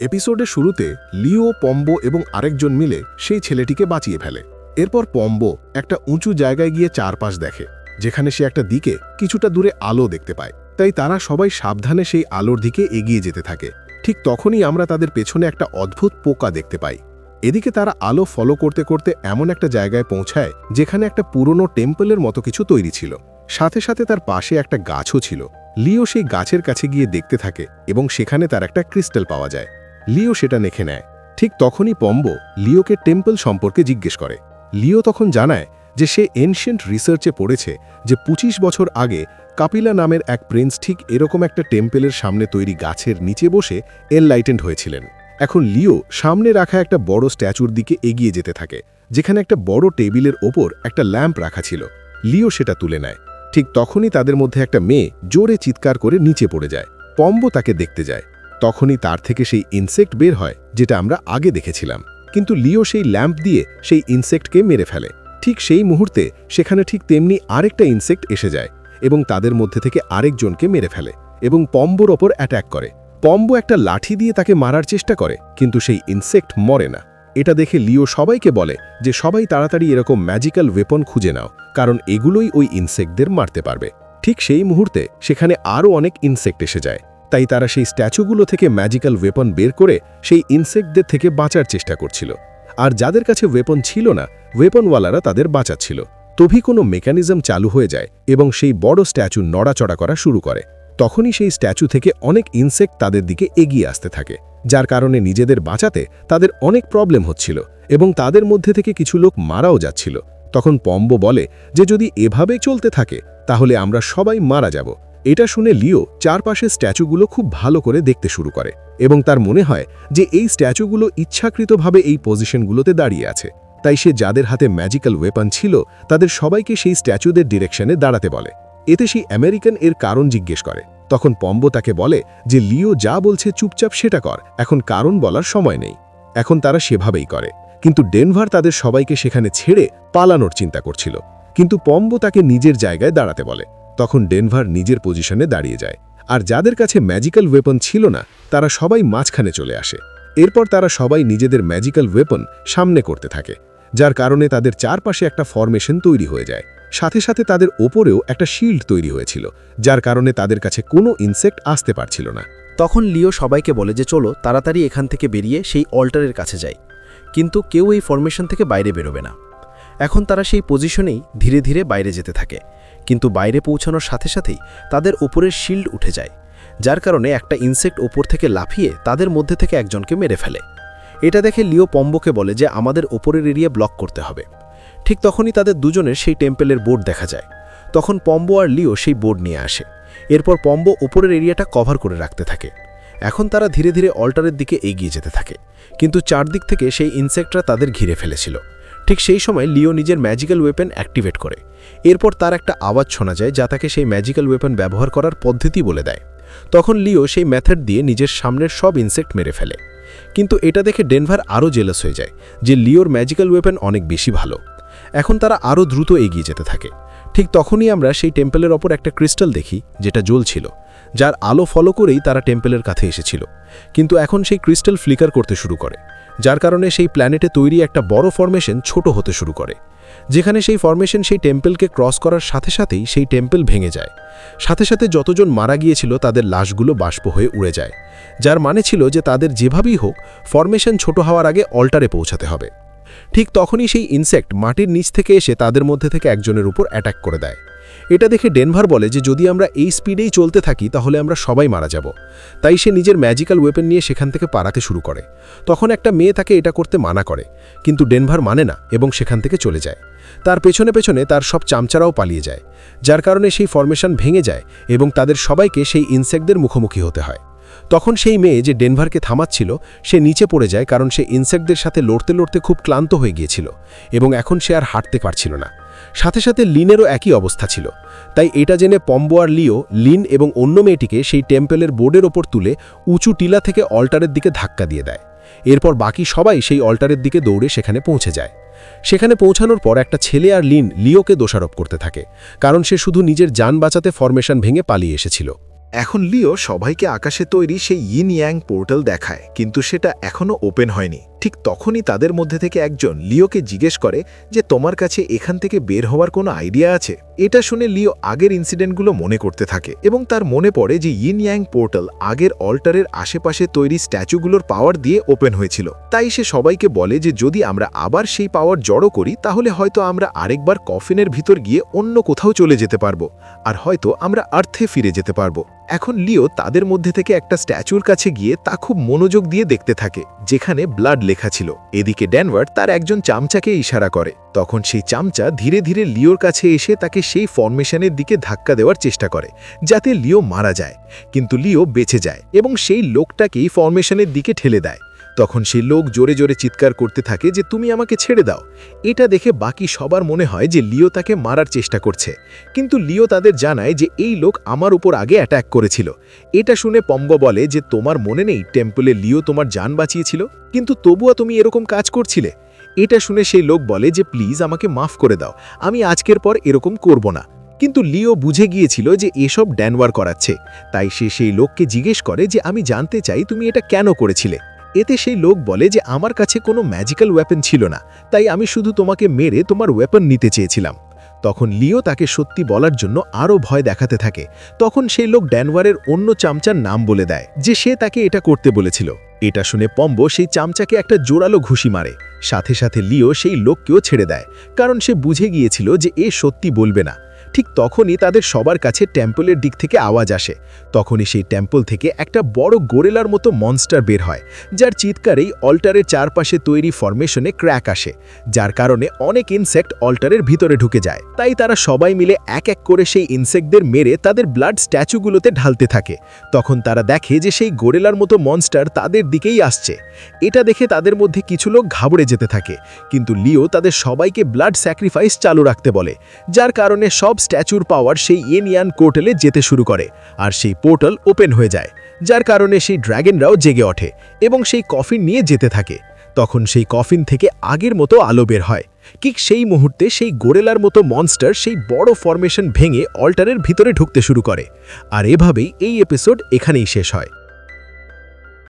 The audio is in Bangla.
এপিসোডের শুরুতে লিও, পম্বো এবং আরেকজন মিলে সেই ছেলেটিকে বাঁচিয়ে ফেলে। এরপর পম্বো একটা উঁচু জায়গায় গিয়ে চারপাশ দেখে, যেখানে সে একটা দিকে কিছুটা দূরে আলো দেখতে পায়। তাই তারা সবাই সাবধানে সেই আলোর দিকে এগিয়ে যেতে থাকে। ঠিক তখনই আমরা তাদের পেছনে একটা অদ্ভুত পোকা দেখতে পাই। এদিকে তারা আলো ফলো করতে করতে এমন একটা জায়গায় পৌঁছায়, যেখানে একটা পুরনো টেম্পলের মতো কিছু তৈরি ছিল। সাথে সাথে তার পাশে একটা গাছও ছিল। লিও সেই গাছের কাছে গিয়ে দেখতে থাকে এবং সেখানে তার একটা ক্রিস্টাল পাওয়া যায়। লিও সেটা নেখে নেয়। ঠিক তখনই পম্বো লিওকে টেম্পল সম্পর্কে জিজ্ঞেস করে। লিও তখন জানায় যে সে এনশিয়েন্ট রিসার্চে পড়েছে যে ২৫ বছর আগে কাপিলা নামের এক প্রিন্স ঠিক এরকম একটা টেম্পেলের সামনে তৈরি গাছের নিচে বসে এনলাইটেন্ড হয়েছিলেন। এখন লিও সামনে রাখা একটা বড় স্ট্যাচুর দিকে এগিয়ে যেতে থাকে, যেখানে একটা বড় টেবিলের ওপর একটা ল্যাম্প রাখা ছিল। লিও সেটা তুলে নেয়। ঠিক তখনই তাদের মধ্যে একটা মেয়ে জোরে চিৎকার করে নিচে পড়ে যায়। পম্বো তাকে দেখতে যায়। তখনই তার থেকে সেই ইনসেক্ট বের হয়, যেটা আমরা আগে দেখেছিলাম। কিন্তু লিও সেই ল্যাম্প দিয়ে সেই ইনসেক্টকে মেরে ফেলে। ঠিক সেই মুহূর্তে সেখানে ঠিক তেমনি আরেকটা ইনসেক্ট এসে যায় এবং তাদের মধ্যে থেকে আরেকজনকে মেরে ফেলে এবং পম্বোর ওপর অ্যাট্যাক করে। পম্বো একটা লাঠি দিয়ে তাকে মারার চেষ্টা করে, কিন্তু সেই ইনসেক্ট মরে না। এটা দেখে লিও সবাইকে বলে যে, সবাই তাড়াতাড়ি এরকম ম্যাজিক্যাল ওয়েপন খুঁজে নাও, কারণ এগুলোই ওই ইনসেক্টদের মারতে পারবে। ঠিক সেই মুহূর্তে সেখানে আরও অনেক ইনসেক্ট এসে যায়। তাই তারা সেই স্ট্যাচুগুলো থেকে ম্যাজিক্যাল ওয়েপন বের করে সেই ইনসেক্টদের থেকে বাঁচার চেষ্টা করছিল। আর যাদের কাছে ওয়েপন ছিল না ওয়েপনওয়ালারা তাদের বাঁচাচ্ছিল। তভি কোনো মেকানিজম চালু হয়ে যায় এবং সেই বড় স্ট্যাচু নড়াচড়া করা শুরু করে। তখনই সেই স্ট্যাচু থেকে অনেক ইনসেক্ট তাদের দিকে এগিয়ে আসতে থাকে, যার কারণে নিজেদের বাঁচাতে তাদের অনেক প্রবলেম হচ্ছিল এবং তাদের মধ্যে থেকে কিছু লোক মারাও যাচ্ছিল। তখন পম্বো বলে যে, যদি এভাবেই চলতে থাকে, তাহলে আমরা সবাই মারা যাব। এটা শুনে লিও চারপাশের স্ট্যাচুগুলো খুব ভালো করে দেখতে শুরু করে এবং তার মনে হয় যে এই স্ট্যাচুগুলো ইচ্ছাকৃতভাবে এই পজিশনগুলোতে দাঁড়িয়ে আছে। তাই সে যাদের হাতে ম্যাজিক্যাল ওয়েপন ছিল, তাদের সবাইকে সেই স্ট্যাচুদের ডিরেকশনে দাঁড়াতে বলে। এতে সেই আমেরিকান এর কারণ জিজ্ঞেস করে। তখন পম্বো তাকে বলে যে লিও যা বলছে চুপচাপ সেটা কর, এখন কারণ বলার সময় নেই। এখন তারা সেভাবেই করে। কিন্তু ডেনভার তাদের সবাইকে সেখানে ছেড়ে পালানোর চিন্তা করছিল। কিন্তু পম্বো তাকে নিজের জায়গায় দাঁড়াতে বলে। তখন ডেনভার নিজের পজিশনে দাঁড়িয়ে যায়। আর যাদের কাছে ম্যাজিক্যাল ওয়েপন ছিল না, তারা সবাই মাঝখানে চলে আসে। এরপর তারা সবাই নিজেদের ম্যাজিক্যাল ওয়েপন সামনে করতে থাকে, যার কারণে তাদের চারপাশে একটা ফরমেশন তৈরি হয়ে যায়। সাথে সাথে তাদের ওপরেও একটা শিল্ড তৈরি হয়েছিল, যার কারণে তাদের কাছে কোনো ইনসেক্ট আসতে পারছিল না। তখন লিও সবাইকে বলে যে, চলো, তাড়াতাড়ি এখান থেকে বেরিয়ে সেই অল্টারের কাছে যাই। কিন্তু কেউ এই ফরমেশন থেকে বাইরে বেরোবে না। এখন তারা সেই পজিশনেই ধীরে ধীরে বাইরে যেতে থাকে। কিন্তু বাইরে পৌঁছানোর সাথে সাথেই তাদের ওপরের শিল্ড উঠে যায়, যার কারণে একটা ইনসেক্ট ওপর থেকে লাফিয়ে তাদের মধ্যে থেকে একজনকে মেরে ফেলে। এটা দেখে লিও পম্বোকে বলে যে আমাদের ওপরের এরিয়া ব্লক করতে হবে। ঠিক তখনই তাদের দুজনের সেই টেম্পেলের বোর্ড দেখা যায়। তখন পম্বো আর লিও সেই বোর্ড নিয়ে আসে। এরপর পম্বো ওপরের এরিয়াটা কভার করে রাখতে থাকে। এখন তারা ধীরে ধীরে অল্টারের দিকে এগিয়ে যেতে থাকে। কিন্তু চারদিক থেকে সেই ইনসেক্টরা তাদের ঘিরে ফেলেছিল। ঠিক সেই সময় লিও নিজের ম্যাজিক্যাল ওয়েপেন অ্যাক্টিভেট করে। এরপর তার একটা আওয়াজ শোনা যায় যা তাকে সেই ম্যাজিক্যাল ওয়েপেন ব্যবহার করার পদ্ধতি বলে দেয়। তখন লিও সেই মেথড দিয়ে নিজের সামনের সব ইনসেক্ট মেরে ফেলে। কিন্তু এটা দেখে ডেনভার আরও জেলাস হয়ে যায় যে লিওর ম্যাজিক্যাল ওয়েপেন অনেক বেশি ভালো। এখন তারা আরও দ্রুত এগিয়ে যেতে থাকে। ঠিক তখনই আমরা সেই টেম্পেলের ওপর একটা ক্রিস্টাল দেখি, যেটা জ্বলছিল, যার আলো ফলো করেই তারা টেম্পেলের কাছে এসেছিল। কিন্তু এখন সেই ক্রিস্টাল ফ্লিকার করতে শুরু করে, যার কারণে সেই প্ল্যানেটে তৈরি একটা বড় ফরমেশন ছোট হতে শুরু করে, যেখানে সেই ফরমেশন সেই টেম্পেলকে ক্রস করার সাথে সাথেই সেই টেম্পেল ভেঙে যায়। সাথে সাথে যতজন মারা গিয়েছিল তাদের লাশগুলো বাষ্প হয়ে উড়ে যায়, যার মানে ছিল যে তাদের যেভাবেই হোক, ফরমেশন ছোট হওয়ার আগে অল্টারে পৌঁছাতে হবে। ঠিক তখনই সেই ইনসেক্ট মাটির নিচ থেকে এসে তাদের মধ্যে থেকে একজনের উপর অ্যাটাক করে দেয়। এটা দেখে ডেনভার বলে যে, যদি আমরা এই স্পিডেই চলতে থাকি, তাহলে আমরা সবাই মারা যাব। তাই সে নিজের ম্যাজিক্যাল ওয়েপেন নিয়ে সেখান থেকে পারাতে শুরু করে। তখন একটা মেয়ে তাকে এটা করতে মানা করে, কিন্তু ডেনভার মানে না এবং সেখান থেকে চলে যায়। তার পেছনে পেছনে তার সব চামচারাও পালিয়ে যায়, যার কারণে সেই ফরমেশন ভেঙে যায় এবং তাদের সবাইকে সেই ইনসেক্টদের মুখোমুখি হতে হয়। তখন সেই মেয়ে যে ডেনভারকে থামাচ্ছিল, সে নিচে পড়ে যায় কারণ সে ইনসেক্টদের সাথে লড়তে লড়তে খুব ক্লান্ত হয়ে গিয়েছিল এবং এখন সে আর হাঁটতে পারছিল না। সাথে সাথে লিনেরও একই অবস্থা ছিল। তাই এটা জেনে পম্বো আর লিও, লিন এবং অন্য মেয়েটিকে সেই টেম্পেলের বোর্ডের ওপর তুলে উঁচু টিলা থেকে অল্টারের দিকে ধাক্কা দিয়ে দেয়। এরপর বাকি সবাই সেই অল্টারের দিকে দৌড়ে সেখানে পৌঁছে যায়। সেখানে পৌঁছানোর পর একটা ছেলে আর লিন লিওকে দোষারোপ করতে থাকে, কারণ সে শুধু নিজের যান বাঁচাতে ফরমেশন ভেঙে পালিয়ে এসেছিল। এখন লিও সবাইকে আকাশে তৈরি সেই ইন ইয়াং পোর্টাল দেখায়, কিন্তু সেটা এখনও ওপেন হয়নি। ঠিক তখনই তাদের মধ্যে থেকে একজন লিওকে জিজ্ঞেস করে যে তোমার কাছে এখান থেকে বের হওয়ার কোনো আইডিয়া আছে? এটা শুনে লিও আগের ইনসিডেন্টগুলো মনে করতে থাকে এবং তার মনে পড়ে যে ইন ইয়াং পোর্টাল আগের অল্টারের আশেপাশে তৈরি স্ট্যাচুগুলোর পাওয়ার দিয়ে ওপেন হয়েছিল। তাই সে সবাইকে বলে যে যদি আমরা আবার সেই পাওয়ার জড়ো করি, তাহলে হয়তো আমরা আরেকবার কফিনের ভিতর গিয়ে অন্য কোথাও চলে যেতে পারব, আর হয়তো আমরা আর্থে ফিরে যেতে পারব। এখন লিও তাদের মধ্যে থেকে একটা স্ট্যাচুর কাছে গিয়ে তা খুব মনোযোগ দিয়ে দেখতে থাকে, যেখানে ব্লাড লেখা ছিল। এদিকে ড্যানভার তার একজন চামচাকে ইশারা করে। তখন সেই চামচা ধীরে ধীরে লিওর কাছে এসে তাকে সেই ফরমেশনের দিকে ধাক্কা দেওয়ার চেষ্টা করে, যাতে লিও মারা যায়। কিন্তু লিও বেঁচে যায় এবং সেই লোকটাকেই ফর্মেশনের দিকে ঠেলে দেয়। তখন সেই লোক জোরে জোরে চিৎকার করতে থাকে যে, তুমি আমাকে ছেড়ে দাও। এটা দেখে বাকি সবার মনে হয় যে, লিও তাকে মারার চেষ্টা করছে। কিন্তু লিও তাদের জানায় যে, এই লোক আমার উপর আগে অ্যাটাক করেছিল। এটা শুনে পম্গ বলে যে, তোমার মনে নেই টেম্পলে লিও তোমার যান বাঁচিয়েছিল? কিন্তু তবুও তুমি এরকম কাজ করছিলে? এটা শুনে সেই লোক বলে যে, প্লিজ আমাকে মাফ করে দাও। আমি আজকের পর এরকম করব না। কিন্তু লিও বুঝে গিয়েছিল যে, এসব ড্যানওয়ার করাচ্ছে। তাই সে সেই লোককে জিজ্ঞেস করে যে, আমি জানতে চাই তুমি এটা কেন করেছিলে? এতে সেই লোক বলে যে আমার কাছে কোনো ম্যাজিক্যাল ওয়েপন ছিল না, তাই আমি শুধু তোমাকে মেরে তোমার ওয়েপন নিতে চেয়েছিলাম। তখন লিও তাকে সত্যি বলার জন্য আরও ভয় দেখাতে থাকে। তখন সেই লোক ড্যানওয়ারের অন্য চামচার নাম বলে দেয়, যে সে তাকে এটা করতে বলেছিল। এটা শুনে পম্ব সেই চামচাকে একটা জোরালো ঘুষি মারে। সাথে সাথে লিও সেই লোককেও ছেড়ে দেয়, কারণ সে বুঝে গিয়েছিল যে এ সত্যি বলবে না। ঠিক তখনই তাদের সবার কাছে টেম্পলের দিক থেকে আওয়াজ আসে। তখনই সেই টেম্পল থেকে একটা বড় গোরেলার মতো মনস্টার বের হয়, যার চিৎকারেই অল্টারের চারপাশে তৈরি ফরমেশনে ক্র্যাক আসে, যার কারণে অনেক ইনসেক্ট অল্টারের ভিতরে ঢুকে যায়। তাই তারা সবাই মিলে এক এক করে সেই ইনসেক্টদের মেরে তাদের ব্লাড স্ট্যাচুগুলোতে ঢালতে থাকে। তখন তারা দেখে যে সেই গোরেলার মতো মনস্টার তাদের দিকেই আসছে। এটা দেখে তাদের মধ্যে কিছু লোক ঘাবড়ে যেতে থাকে, কিন্তু লিও তাদের সবাইকে ব্লাড স্যাক্রিফাইস চালু রাখতে বলে, যার কারণে সব স্ট্যাচুর পাওয়ার সেই এনিয়ান কোর্টেলে যেতে শুরু করে, আর সেই পোর্টাল ওপেন হয়ে যায়, যার কারণে সেই ড্র্যাগনরাও জেগে ওঠে এবং সেই কফিন নিয়ে যেতে থাকে। তখন সেই কফিন থেকে আগের মতো আলো বের হয়। ঠিক সেই মুহূর্তে সেই গোরেলার মতো মনস্টার সেই বড় ফরমেশন ভেঙে অল্টারের ভিতরে ঢুকতে শুরু করে, আর এভাবেই এই এপিসোড এখানেই শেষ হয়।